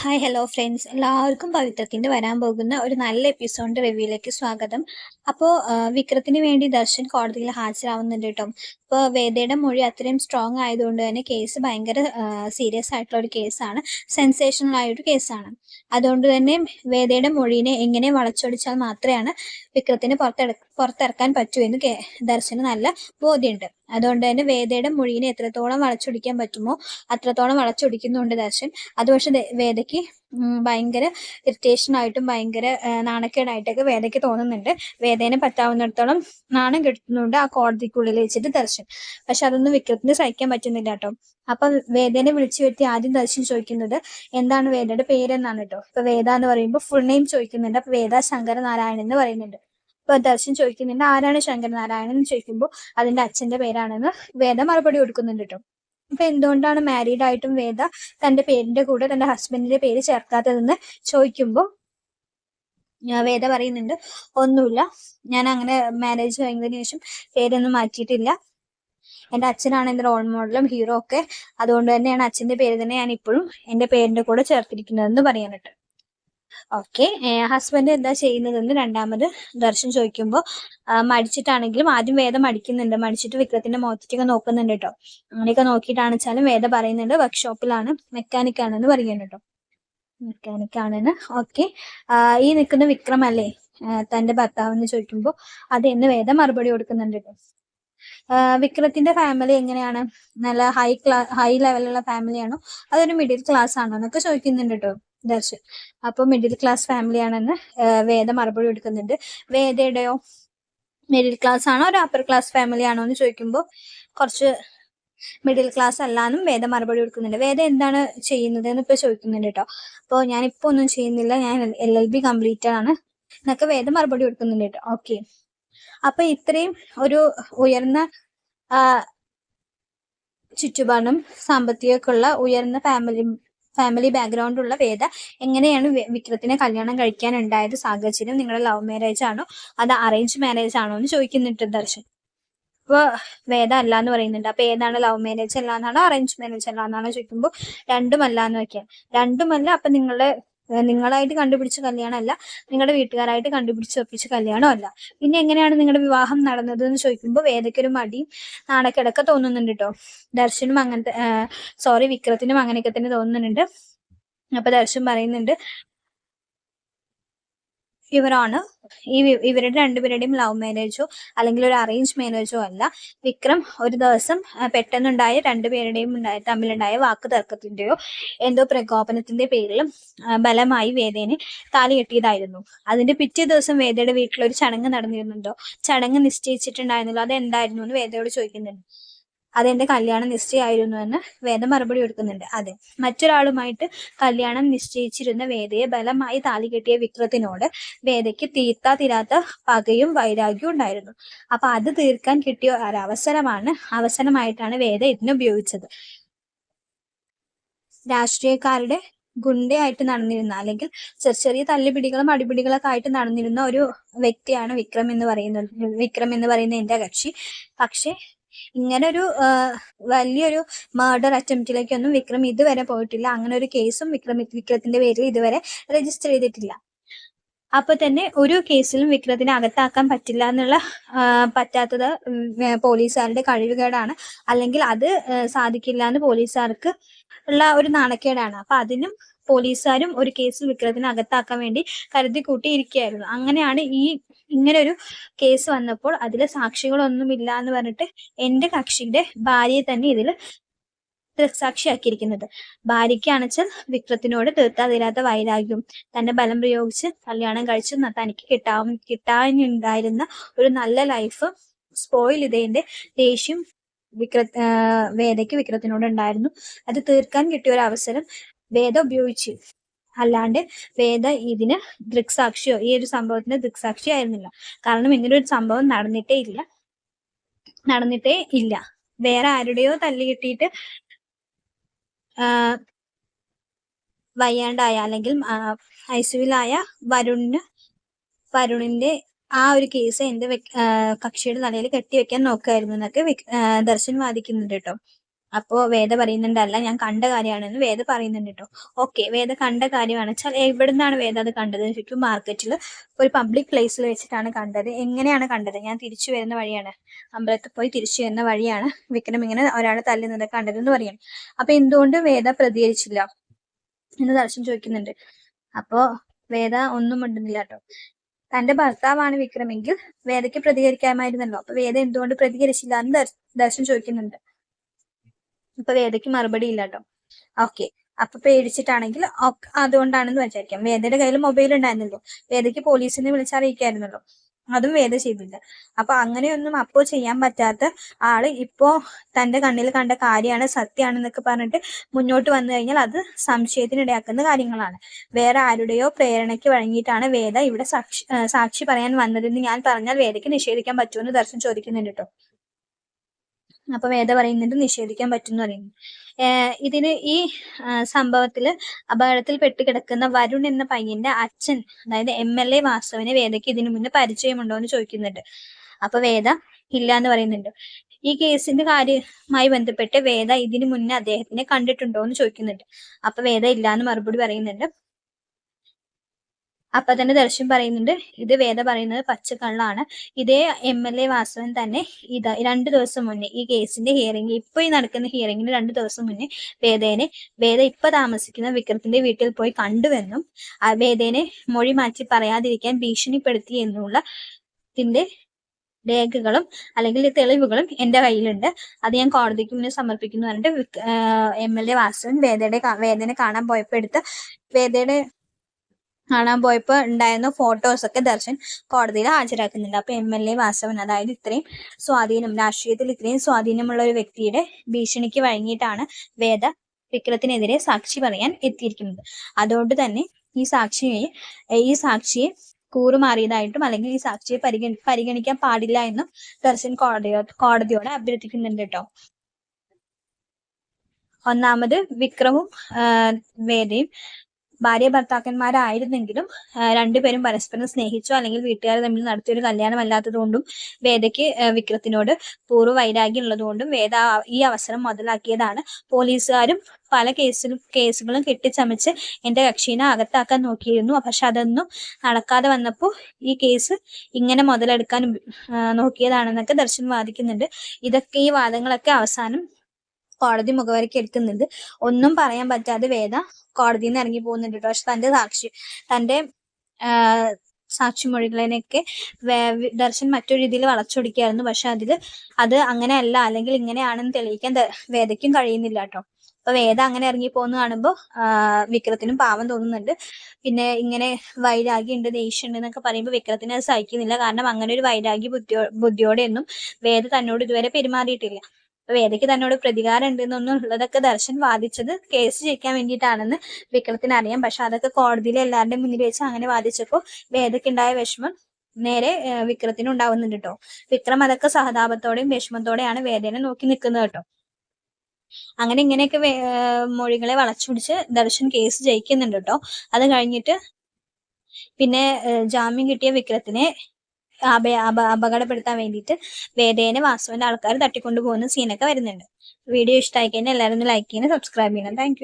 Hi hello friends എല്ലാവർക്കും പവിത്രത്തിന്റെ വരാൻ പോകുന്ന ഒരു നല്ല എപ്പിസോഡിന്റെ റിവ്യൂയിലേക്ക് സ്വാഗതം. അപ്പോൾ വിക്രത്തിന് വേണ്ടി ദർശൻ കോടതിയിൽ ഹാജരാവുന്നുണ്ട് കേട്ടോ. ഇപ്പോൾ വേദയുടെ മൊഴി അത്രയും സ്ട്രോങ് ആയതുകൊണ്ട് തന്നെ കേസ് ഭയങ്കര സീരിയസ് ആയിട്ടുള്ള ഒരു കേസാണ് സെൻസേഷണൽ ആയൊരു കേസാണ് അതുകൊണ്ട് തന്നെ വേദയുടെ മൊഴിനെ എങ്ങനെ വളച്ചൊടിച്ചാൽ മാത്രമാണ് വിക്രത്തിന് പുറത്തെടു പുറത്തിറക്കാൻ പറ്റൂ എന്ന് ദർശന് നല്ല ബോധ്യമുണ്ട്. അതുകൊണ്ട് തന്നെ വേദയുടെ മൊഴിനെ എത്രത്തോളം വളച്ചൊടിക്കാൻ പറ്റുമോ അത്രത്തോളം വളച്ചൊടിക്കുന്നുണ്ട് ദർശൻ. അത് പക്ഷെ വേദയ്ക്ക് ഭയങ്കര ഇറിറ്റേഷൻ ആയിട്ടും ഭയങ്കര നാണക്കേടായിട്ടൊക്കെ വേദയ്ക്ക് തോന്നുന്നുണ്ട്. വേദേനെ പറ്റാവുന്നിടത്തോളം നാണം കെടുത്തുന്നുണ്ട് ആ കോടതിക്കുള്ളിൽ വെച്ചിട്ട് ദർശൻ. പക്ഷെ അതൊന്നും വിക്രത്തിന് സഹിക്കാൻ പറ്റുന്നില്ല കേട്ടോ. അപ്പൊ വേദേനെ വിളിച്ചു വരുത്തി ആദ്യം ദർശൻ ചോദിക്കുന്നത് എന്താണ് വേദയുടെ പേരെന്നാണ് കേട്ടോ. ഇപ്പൊ വേദ എന്ന് പറയുമ്പോൾ ഫുൾ നെയിം ചോദിക്കുന്നുണ്ട്. അപ്പൊ വേദ ശങ്കരനാരായണൻ എന്ന് പറയുന്നുണ്ട്. ദർശൻ ചോദിക്കുന്നുണ്ട് ആരാണ് ശങ്കരനാരായണൻ? എന്ന് ചോദിക്കുമ്പോൾ അതിന്റെ അച്ഛന്റെ പേരാണെന്ന് വേദ മറുപടി കൊടുക്കുന്നുണ്ട് കേട്ടോ അപ്പൊ എന്തുകൊണ്ടാണ് മാരീഡ് ആയിട്ടും വേദ തന്റെ പേരിന്റെ കൂടെ തന്റെ ഹസ്ബൻഡിന്റെ പേര് ചേർക്കാത്തതെന്ന് ചോദിക്കുമ്പോൾ വേദ പറയുന്നുണ്ട് ഒന്നുമില്ല ഞാൻ അങ്ങനെ മാരേജ് കഴിഞ്ഞതിന് ശേഷം പേരൊന്നും മാറ്റിയിട്ടില്ല. എന്റെ അച്ഛനാണ് എന്റെ റോൾ മോഡലും ഹീറോ ഒക്കെ. അതുകൊണ്ട് തന്നെയാണ് അച്ഛന്റെ പേര് തന്നെ ഞാൻ ഇപ്പോഴും എന്റെ പേരിന്റെ കൂടെ ചേർത്തിരിക്കുന്നതെന്ന് പറയാനിട്ട് ഓക്കെ ഹസ്ബൻഡ് എന്താ ചെയ്യുന്നതെന്ന് രണ്ടാമത് ദർശൻ ചോദിക്കുമ്പോൾ മടിച്ചിട്ടാണെങ്കിലും ആദ്യം വേദം മടിക്കുന്നുണ്ട് മടിച്ചിട്ട് വിക്രത്തിന്റെ മുഖത്തേക്കൊക്കെ നോക്കുന്നുണ്ട് കേട്ടോ അങ്ങനെയൊക്കെ നോക്കിയിട്ടാണ് വെച്ചാലും വേദ പറയുന്നുണ്ട്. വർക്ക്ഷോപ്പിലാണ് മെക്കാനിക് ആണെന്ന് പറയുന്നുണ്ട് കേട്ടോ മെക്കാനിക് ആണെന്ന്. ഓക്കെ ഈ നിൽക്കുന്ന വിക്രം അല്ലേ തന്റെ ഭർത്താവ് എന്ന് ചോദിക്കുമ്പോൾ അത് എന്ന് വേദം മറുപടി കൊടുക്കുന്നുണ്ട് കേട്ടോ വിക്രത്തിന്റെ ഫാമിലി എങ്ങനെയാണ്? നല്ല ഹൈ ക്ലാ ഹൈ ലെവലുള്ള ഫാമിലിയാണോ അതൊരു മിഡിൽ ക്ലാസ് ആണോ? എന്നൊക്കെ ചോദിക്കുന്നുണ്ട് കേട്ടോ ദർശൻ അപ്പൊ മിഡിൽ ക്ലാസ് ഫാമിലി ആണെന്ന് വേദ മറുപടി കൊടുക്കുന്നുണ്ട്. വേദയുടെയോ മിഡിൽ ക്ലാസ് ആണോ ഒരു അപ്പർ ക്ലാസ് ഫാമിലി ആണോ എന്ന് ചോദിക്കുമ്പോൾ കുറച്ച് മിഡിൽ ക്ലാസ് അല്ലാന്നും വേദ മറുപടി കൊടുക്കുന്നുണ്ട്. വേദ എന്താണ് ചെയ്യുന്നത് എന്ന് ഇപ്പൊ ചോദിക്കുന്നുണ്ട് കേട്ടോ. അപ്പോൾ ഞാൻ ഇപ്പൊ ഒന്നും ചെയ്യുന്നില്ല ഞാൻ എൽ എൽ ബി കംപ്ലീറ്റ് ആണ് എന്നൊക്കെ വേദ മറുപടി കൊടുക്കുന്നുണ്ട് കേട്ടോ. ഓക്കെ അപ്പൊ ഇത്രയും ഒരു ഉയർന്ന ചുറ്റുപാടും സാമ്പത്തികമൊക്കെ ഉള്ള ഉയർന്ന ഫാമിലി ഫാമിലി ബാക്ക്ഗ്രൗണ്ട് ഉള്ള വേദ എങ്ങനെയാണ് വിക്രത്തിനെ കല്യാണം കഴിക്കാൻ ഉണ്ടായത് സാഹചര്യം നിങ്ങളുടെ ലവ് മാരേജ് ആണോ അത് അറേഞ്ച് മാരേജ് ആണോ എന്ന് ചോദിക്കുന്നുണ്ട് ദർശൻ. അപ്പോൾ വേദ അല്ല എന്ന് പറയുന്നുണ്ട്. അപ്പൊ ഏതാണ് ലവ് മാരേജ് അല്ല എന്നാണോ അറേഞ്ച് മാരേജ് അല്ല എന്നാണോ ചോദിക്കുമ്പോൾ രണ്ടുമല്ല എന്ന് വെക്കാം രണ്ടുമല്ല അപ്പൊ നിങ്ങളുടെ നിങ്ങളായിട്ട് കണ്ടുപിടിച്ച കല്യാണമല്ല നിങ്ങളുടെ വീട്ടുകാരായിട്ട് കണ്ടുപിടിച്ച് ഒപ്പിച്ച കല്യാണമല്ല. പിന്നെ എങ്ങനെയാണ് നിങ്ങളുടെ വിവാഹം നടന്നത് എന്ന് ചോദിക്കുമ്പോൾ വേദയ്ക്കൊരു മടിയും നാണക്കിടക്ക തോന്നുന്നുണ്ട് കേട്ടോ ദർശനും അങ്ങനത്തെ സോറി വിക്രത്തിനും അങ്ങനെയൊക്കെ തന്നെ തോന്നുന്നുണ്ട്. അപ്പൊ ദർശൻ പറയുന്നുണ്ട് ഇവരാണ്. ഈ ഇവരുടെ രണ്ടുപേരുടെയും ലവ് മാരേജോ അല്ലെങ്കിൽ ഒരു അറേഞ്ച് മാരേജോ അല്ല. വിക്രം ഒരു ദിവസം പെട്ടെന്നുണ്ടായ രണ്ടുപേരുടെയും തമ്മിലുണ്ടായ വാക്ക് തർക്കത്തിന്റെയോ എന്തോ പ്രകോപനത്തിന്റെ പേരിലും ബലമായി വേദേനെ താലി കെട്ടിയതായിരുന്നു. അതിന്റെ പിറ്റേ ദിവസം വേദയുടെ വീട്ടിൽ ഒരു ചടങ്ങ് നടന്നിരുന്നുണ്ടോ? ചടങ്ങ് നിശ്ചയിച്ചിട്ടുണ്ടായിരുന്നല്ലോ. അത് എന്തായിരുന്നു എന്ന് വേദയോട് ചോദിക്കുന്നുണ്ട്. അതെന്റെ കല്യാണം നിശ്ചയമായിരുന്നു എന്ന് വേദം മറുപടി കൊടുക്കുന്നുണ്ട്. അതെ. മറ്റൊരാളുമായിട്ട് കല്യാണം നിശ്ചയിച്ചിരുന്ന വേദയെ ബലമായി താലി കെട്ടിയ വിക്രത്തിനോട് വേദയ്ക്ക് തീർത്താ തീരാത്ത പകയും വൈരാഗ്യവും ഉണ്ടായിരുന്നു. അപ്പൊ അത് തീർക്കാൻ കിട്ടിയ ഒരവസരമാണ് അവസരമായിട്ടാണ് വേദ ഇതിനെ ഉപയോഗിച്ചത്. രാഷ്ട്രീയക്കാരുടെ ഗുണ്ടയായിട്ട് നടന്നിരുന്ന അല്ലെങ്കിൽ ചെറിയ ചെറിയ തല്ലുപിടികളും അടിപിടികളൊക്കെ ആയിട്ട് നടന്നിരുന്ന ഒരു വ്യക്തിയാണ് വിക്രം എന്ന് പറയുന്നത് വിക്രം എന്ന് പറയുന്ന എന്റെ കക്ഷി. പക്ഷെ ഇങ്ങനെ ഒരു വലിയൊരു മർഡർ അറ്റംപ്റ്റിലേക്കൊന്നും വിക്രം ഇതുവരെ പോയിട്ടില്ല. അങ്ങനെ ഒരു കേസും വിക്രം വിക്രത്തിന്റെ പേരിൽ ഇതുവരെ രജിസ്റ്റർ ചെയ്തിട്ടില്ല. അപ്പൊ തന്നെ ഒരു കേസിലും വിക്രത്തിനെ അകത്താക്കാൻ പറ്റില്ല എന്നുള്ള പറ്റാത്തത് പോലീസുകാരുടെ കഴിവുകേടാണ്. അല്ലെങ്കിൽ അത് സാധിക്കില്ല എന്ന് പോലീസുകാർക്ക് ഉള്ള ഒരു നാണക്കേടാണ്. അപ്പൊ അതിനും പോലീസുകാരും ഒരു കേസിൽ വിക്രത്തിനെ അകത്താക്കാൻ വേണ്ടി കരുതി കൂട്ടിയിരിക്കുകയായിരുന്നു അങ്ങനെയാണ് ഈ ഇങ്ങനെ ഒരു കേസ് വന്നപ്പോൾ അതിലെ സാക്ഷികളൊന്നുമില്ല എന്ന് പറഞ്ഞിട്ട് എന്റെ കക്ഷിയുടെ ഭാര്യയെ തന്നെ ഇതിൽ ദൃക്സാക്ഷിയാക്കിയിരിക്കുന്നത്. ഭാര്യയ്ക്ക് അണച്ചാൽ വിക്രത്തിനോട് തീർത്താതില്ലാത്ത വൈരാഗ്യവും തന്റെ ബലം പ്രയോഗിച്ച് കല്യാണം കഴിച്ച് തനിക്ക് കിട്ടാവും കിട്ടാനുണ്ടായിരുന്ന ഒരു നല്ല ലൈഫ് സ്പോയിൽ ഇതേന്റെ ദേഷ്യം വിക്ര വേദയ്ക്ക് വിക്രത്തിനോട് ഉണ്ടായിരുന്നു അത് തീർക്കാൻ കിട്ടിയ ഒരു അവസരം വേദ ഉപയോഗിച്ചു. അല്ലാണ്ട് വേദ ഇതിന് ദൃക്സാക്ഷിയോ ഈ ഒരു സംഭവത്തിന് ദൃക്സാക്ഷി ആയിരുന്നില്ല. കാരണം ഇങ്ങനെ ഒരു സംഭവം നടന്നിട്ടേ ഇല്ല. നടന്നിട്ടേ ഇല്ല. വേറെ ആരുടെയോ തല്ലി കിട്ടിയിട്ട് വയ്യാണ്ടായ അല്ലെങ്കിൽ ഐസുവിലായ വരുണിന് വരുണിന്റെ ആ ഒരു കേസ് എന്റെ കക്ഷിയുടെ തലയിൽ കെട്ടിവെക്കാൻ നോക്കുമായിരുന്നു എന്നൊക്കെ ദർശൻ വാദിക്കുന്നുണ്ട് കേട്ടോ. അപ്പോ വേദ പറയുന്നുണ്ട് അല്ല ഞാൻ കണ്ട കാര്യമാണെന്ന് വേദ പറയുന്നുണ്ട് കേട്ടോ ഓക്കെ വേദ കണ്ട കാര്യമാണ്. വെച്ചാൽ എവിടുന്നാണ് വേദ അത് കണ്ടത്? ചുറ്റും മാർക്കറ്റിൽ ഒരു പബ്ലിക് പ്ലേസിൽ വെച്ചിട്ടാണ് കണ്ടത്. എങ്ങനെയാണ് കണ്ടത്? ഞാൻ തിരിച്ചു വരുന്ന വഴിയാണ്. അമ്പലത്തിൽ പോയി തിരിച്ചു വരുന്ന വഴിയാണ് വിക്രം ഇങ്ങനെ ഒരാളെ തല്ലുന്നത് കണ്ടതെന്ന് പറയും. അപ്പൊ എന്തുകൊണ്ട് വേദ പ്രതികരിച്ചില്ല? എന്ന് ദർശനം ചോദിക്കുന്നുണ്ട്. അപ്പോ വേദ ഒന്നും മിണ്ടുന്നില്ല കേട്ടോ തന്റെ ഭർത്താവാണ് വിക്രമെങ്കിൽ വേദയ്ക്ക് പ്രതികരിക്കാമായിരുന്നല്ലോ. അപ്പൊ വേദ എന്തുകൊണ്ട് പ്രതികരിച്ചില്ല എന്ന് ദർശനം ചോദിക്കുന്നുണ്ട്. അപ്പൊ വേദയ്ക്ക് മറുപടി ഇല്ല കേട്ടോ ഓക്കെ. അപ്പൊ പേടിച്ചിട്ടാണെങ്കിൽ അതുകൊണ്ടാണെന്ന് വിചാരിക്കാം. വേദയുടെ കയ്യിൽ മൊബൈൽ ഉണ്ടായിരുന്നല്ലോ. വേദയ്ക്ക് പോലീസിനെ വിളിച്ചറിയിക്കായിരുന്നല്ലോ. അതും വേദ ചെയ്തില്ല. അപ്പൊ അങ്ങനെയൊന്നും അപ്പോ ചെയ്യാൻ പറ്റാത്ത ആൾ ഇപ്പോ തന്റെ കണ്ണിൽ കണ്ട കാര്യമാണ് സത്യമാണെന്നൊക്കെ പറഞ്ഞിട്ട് മുന്നോട്ട് വന്നു കഴിഞ്ഞാൽ അത് സംശയത്തിനിടയാക്കുന്ന കാര്യങ്ങളാണ്. വേറെ ആരുടെയോ പ്രേരണയ്ക്ക് വഴങ്ങിയിട്ടാണ് വേദ ഇവിടെ സാക്ഷി സാക്ഷി പറയാൻ വന്നതെന്ന് ഞാൻ പറഞ്ഞാൽ വേദയ്ക്ക് നിഷേധിക്കാൻ പറ്റുമെന്ന് ദർശനം ചോദിക്കുന്നുണ്ട് കേട്ടോ. അപ്പൊ വേദ പറയുന്നത് നിഷേധിക്കാൻ പറ്റും എന്ന് പറയുന്നു ഇതിന് ഈ സംഭവത്തിൽ അപകടത്തിൽ പെട്ട് കിടക്കുന്ന വരുൺ എന്ന പയ്യന്റെ അച്ഛൻ അതായത് എം എൽ എ വാസ്തവനെ വേദയ്ക്ക് ഇതിനു മുന്നേ പരിചയമുണ്ടോ എന്ന് ചോദിക്കുന്നുണ്ട്. അപ്പൊ വേദ ഇല്ല എന്ന് പറയുന്നുണ്ട്. ഈ കേസിന്റെ കാര്യമായി ബന്ധപ്പെട്ട് വേദ ഇതിനു മുന്നേ അദ്ദേഹത്തിനെ കണ്ടിട്ടുണ്ടോ എന്ന് ചോദിക്കുന്നുണ്ട്. അപ്പൊ വേദ ഇല്ല എന്ന് മറുപടി പറയുന്നുണ്ട്. അപ്പൊ തന്നെ ദർശൻ പറയുന്നുണ്ട് ഇത് വേദ പറയുന്നത് പച്ചക്കള്ളാണ്. ഇതേ എം എൽ എ വാസവൻ തന്നെ ഇത് രണ്ടു ദിവസം മുന്നേ ഈ കേസിന്റെ ഹിയറിംഗ് ഇപ്പൊ ഈ നടക്കുന്ന ഹിയറിംഗിന് രണ്ടു ദിവസം മുന്നേ വേദേനെ വേദ ഇപ്പൊ താമസിക്കുന്ന വിക്രത്തിന്റെ വീട്ടിൽ പോയി കണ്ടുവെന്നും ആ വേദേനെ മൊഴി മാറ്റി പറയാതിരിക്കാൻ ഭീഷണിപ്പെടുത്തി എന്നുള്ള ഇതിന്റെ രേഖകളും അല്ലെങ്കിൽ തെളിവുകളും എന്റെ കയ്യിലുണ്ട്. അത് ഞാൻ കോടതിക്ക് മുന്നിൽ സമർപ്പിക്കുന്നു പറഞ്ഞിട്ട് എം എൽ എ വാസവൻ വേദയുടെ വേദനെ കാണാൻ പോയപ്പോ എടുത്ത് വേദയുടെ കാണാൻ പോയപ്പോൾ ഉണ്ടായിരുന്ന ഫോട്ടോസൊക്കെ ദർശൻ കോടതിയിൽ ഹാജരാക്കുന്നുണ്ട്. അപ്പോൾ എം എൽ എ വാസവൻ അതായത് ഇത്രയും സ്വാധീനം രാഷ്ട്രീയത്തിൽ ഇത്രയും സ്വാധീനമുള്ള ഒരു വ്യക്തിയുടെ ഭീഷണിക്ക് വഴങ്ങിയിട്ടാണ് വേദ വിക്രത്തിനെതിരെ സാക്ഷി പറയാൻ എത്തിയിരിക്കുന്നത്. അതുകൊണ്ട് തന്നെ ഈ സാക്ഷിയെ ഈ സാക്ഷിയെ കൂറുമാറിയതായിട്ടും അല്ലെങ്കിൽ ഈ സാക്ഷിയെ പരിഗണി പരിഗണിക്കാൻ പാടില്ല എന്നും ദർശൻ കോടതിയോ കോടതിയോട് അഭ്യർത്ഥിക്കുന്നുണ്ട് കേട്ടോ. ഒന്നാമത് വിക്രമും വേദയും ഭാര്യ ഭർത്താക്കന്മാരായിരുന്നെങ്കിലും രണ്ടുപേരും പരസ്പരം സ്നേഹിച്ചോ അല്ലെങ്കിൽ വീട്ടുകാർ തമ്മിൽ നടത്തിയ ഒരു കല്യാണം അല്ലാത്തതുകൊണ്ടും വേദയ്ക്ക് വിക്രത്തിനോട് പൂർവ വൈരാഗ്യം ഉള്ളതുകൊണ്ടും വേദ ഈ അവസരം മുതലാക്കിയതാണ്. പോലീസുകാരും പല കേസിലും കേസുകളും കെട്ടിച്ചമച്ച് എന്റെ കക്ഷീനെ അകത്താക്കാൻ നോക്കിയിരുന്നു. പക്ഷെ അതൊന്നും നടക്കാതെ വന്നപ്പോൾ ഈ കേസ് ഇങ്ങനെ മുതലെടുക്കാൻ നോക്കിയതാണെന്നൊക്കെ ദർശൻ വാദിക്കുന്നുണ്ട്. ഇതൊക്കെ ഈ വാദങ്ങളൊക്കെ അവസാനം കോടതി മുഖവരയ്ക്ക് എടുക്കുന്നുണ്ട്. ഒന്നും പറയാൻ പറ്റാതെ വേദ കോടതിയിൽ നിന്ന് ഇറങ്ങി പോകുന്നുണ്ട് കേട്ടോ. പക്ഷെ തന്റെ സാക്ഷി തന്റെ സാക്ഷിമൊഴികളെയൊക്കെ ദർശൻ മറ്റൊരു രീതിയിൽ വളച്ചൊടിക്കായിരുന്നു പക്ഷെ അതിൽ അത് അങ്ങനെയല്ല. അല്ലെങ്കിൽ ഇങ്ങനെയാണെന്ന് തെളിയിക്കാൻ വേദയ്ക്കും കഴിയുന്നില്ല കേട്ടോ. അപ്പൊ വേദ അങ്ങനെ ഇറങ്ങി പോകുന്ന കാണുമ്പോൾ വിക്രത്തിനും പാവം തോന്നുന്നുണ്ട്. പിന്നെ ഇങ്ങനെ വൈരാഗ്യം ഉണ്ട് ദേഷ്യം ഉണ്ട് എന്നൊക്കെ പറയുമ്പോൾ വിക്രത്തിനെ അത് സഹിക്കുന്നില്ല. കാരണം അങ്ങനെ ഒരു വൈരാഗ്യ ബുദ്ധിയോ ബുദ്ധിയോടെയൊന്നും വേദ തന്നോട് ഇതുവരെ പെരുമാറിയിട്ടില്ല. അപ്പൊ വേദയ്ക്ക് തന്നോട് പ്രതികാരം ഉണ്ട് എന്നൊന്നുള്ളതൊക്കെ ദർശൻ വാദിച്ചത് കേസ് ജയിക്കാൻ വേണ്ടിയിട്ടാണെന്ന് വിക്രത്തിന് അറിയാം. പക്ഷെ അതൊക്കെ കോടതിയിൽ എല്ലാവരുടെയും മുന്നിൽ വെച്ച് അങ്ങനെ വാദിച്ചപ്പോൾ വേദയ്ക്ക് ഉണ്ടായ വിഷമം നേരെ വിക്രത്തിന് ഉണ്ടാവുന്നുണ്ട് കേട്ടോ വിക്രം അതൊക്കെ സഹതാപത്തോടെയും വിഷമത്തോടെയാണ് വേദനെ നോക്കി നിൽക്കുന്നത് കേട്ടോ അങ്ങനെ ഇങ്ങനെയൊക്കെ മൊഴികളെ വളച്ചുപിടിച്ച് ദർശൻ കേസ് ജയിക്കുന്നുണ്ട് കേട്ടോ അത് കഴിഞ്ഞിട്ട് പിന്നെ ജാമ്യം കിട്ടിയ വിക്രത്തിനെ അപകടപ്പെടുത്താൻ വേണ്ടിയിട്ട് വേദേനെ വാസുവിന്റെ ആൾക്കാർ തട്ടിക്കൊണ്ടു പോകുന്ന സീനൊക്കെ വരുന്നുണ്ട്. വീഡിയോ ഇഷ്ടമായി കഴിഞ്ഞാൽ എല്ലാവരും ഒന്ന് ലൈക്ക് ചെയ്യണം സബ്സ്ക്രൈബ് ചെയ്യണം. താങ്ക്